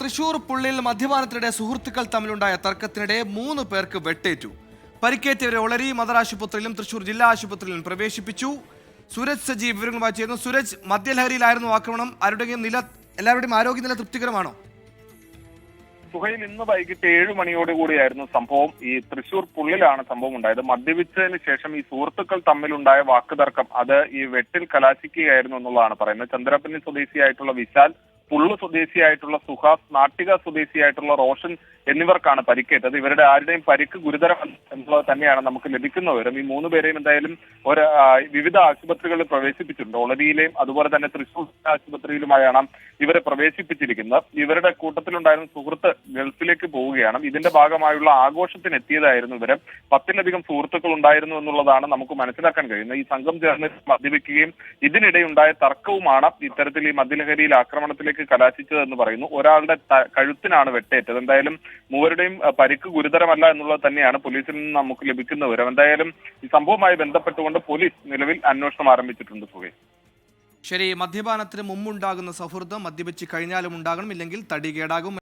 തൃശൂർ പുള്ളിൽ മദ്യപാനത്തിനിടെ സുഹൃത്തുക്കൾ തമ്മിലുണ്ടായ തർക്കത്തിനിടെ മൂന്ന് പേർക്ക് വെട്ടേറ്റു. പരിക്കേറ്റവരെ ഒളരി മദർ ആശുപത്രിയിലും തൃശൂർ ജില്ലാ ആശുപത്രിയിലും പ്രവേശിപ്പിച്ചു. സുരജ് സജീവ് വിവരങ്ങളുമായി ചേർന്നു സുരജ് മദ്യലഹരിയിലായിരുന്നു ആക്രമണം. ആരുടെയും നില എല്ലാവരുടെയും ആരോഗ്യനില തൃപ്തികരമാണോ? സുഹൈൽ ഇന്ന് വൈകിട്ട് ഏഴു മണിയോട് കൂടിയായിരുന്നു സംഭവം. ഈ തൃശൂർ പുള്ളിലാണ് സംഭവം ഉണ്ടായത്. മദ്യപിച്ചതിന് ശേഷം ഈ സുഹൃത്തുക്കൾ തമ്മിലുണ്ടായ വാക്കുതർക്കം അത് ഈ വെട്ടിൽ കലാശിക്കുകയായിരുന്നു എന്നുള്ളതാണ് പറയുന്നത്. ചന്ദ്രപ്പള്ളി സ്വദേശിയായിട്ടുള്ള വിശാൽ പുള്ളു സ്വദേശിയായിട്ടുള്ള സുഹാസ് നാട്ടിക സ്വദേശിയായിട്ടുള്ള റോഷൻ എന്നിവർക്കാണ് പരിക്കേറ്റത്. ഇവരുടെ ആരുടെയും പരിക്ക് ഗുരുതരമല്ല എന്നുള്ളത് തന്നെയാണ് നമുക്ക് ലഭിക്കുന്ന വിവരം. ഈ മൂന്ന് പേരെയും എന്തായാലും ഒരു വിവിധ ആശുപത്രികളിൽ പ്രവേശിപ്പിച്ചിട്ടുണ്ട്. ഒളരിയിലെയും അതുപോലെ തന്നെ തൃശൂർ ആശുപത്രിയിലുമായാണ് ഇവരെ പ്രവേശിപ്പിച്ചിരിക്കുന്നത് ഇവരുടെ കൂട്ടത്തിലുണ്ടായിരുന്ന സുഹൃത്ത് ഗൾഫിലേക്ക് പോവുകയാണ്. ഇതിന്റെ ഭാഗമായുള്ള ആഘോഷത്തിന് എത്തിയതായിരുന്നു ഇവർ. പത്തിലധികം സുഹൃത്തുക്കൾ ഉണ്ടായിരുന്നു എന്നുള്ളതാണ് നമുക്ക് മനസ്സിലാക്കാൻ കഴിയുന്നത്. ഈ സംഘം ചേർന്ന് മദ്യപിക്കുകയും ഇതിനിടെയുണ്ടായ തർക്കവുമാണ് ഇത്തരത്തിൽ ഈ മദ്യലഹരിയിൽ ആക്രമണത്തിലേക്ക് കലാശിച്ചത് എന്ന് പറയുന്നു. ഒരാളുടെ കഴുത്തിനാണ് വെട്ടേറ്റത്. എന്തായാലും മൂവരുടെയും പരിക്ക് ഗുരുതരമല്ല എന്നുള്ളത് തന്നെയാണ് പോലീസിൽ നിന്ന് നമുക്ക് ലഭിക്കുന്ന വിവരം. എന്തായാലും ഈ സംഭവവുമായി ബന്ധപ്പെട്ടുകൊണ്ട് പോലീസ് നിലവിൽ അന്വേഷണം ആരംഭിച്ചിട്ടുണ്ട് സുഹേ ശരി മദ്യപാനത്തിന് മുമ്പുണ്ടാകുന്ന സൗഹൃദം മദ്യപിച്ച് കഴിഞ്ഞാലും ഉണ്ടാകണം ഇല്ലെങ്കിൽ തടി കേടാകും.